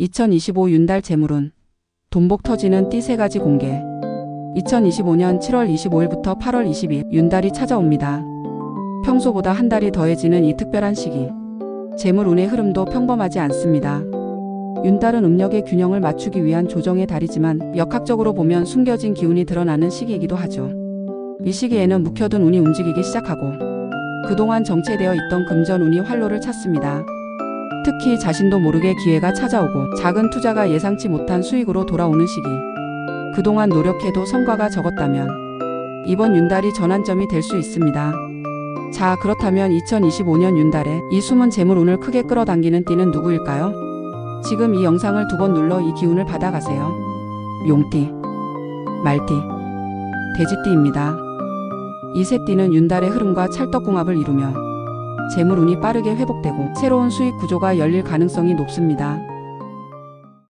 2025 윤달 재물운 돈복 터지는 띠 세 가지 공개 2025년 7월 25일부터 8월 20일 윤달이 찾아옵니다. 평소보다 한 달이 더해지는 이 특별한 시기 재물운의 흐름도 평범하지 않습니다. 윤달은 음력의 균형을 맞추기 위한 조정의 달이지만 역학적으로 보면 숨겨진 기운이 드러나는 시기이기도 하죠. 이 시기에는 묵혀둔 운이 움직이기 시작하고 그동안 정체되어 있던 금전운이 활로를 찾습니다. 특히 자신도 모르게 기회가 찾아오고 작은 투자가 예상치 못한 수익으로 돌아오는 시기. 그동안 노력해도 성과가 적었다면 이번 윤달이 전환점이 될 수 있습니다. 자, 그렇다면 2025년 윤달에 이 숨은 재물운을 크게 끌어당기는 띠는 누구일까요? 지금 이 영상을 두 번 눌러 이 기운을 받아가세요. 용띠, 말띠, 돼지띠입니다. 이 세 띠는 윤달의 흐름과 찰떡궁합을 이루며 재물운이 빠르게 회복되고 새로운 수익 구조가 열릴 가능성이 높습니다.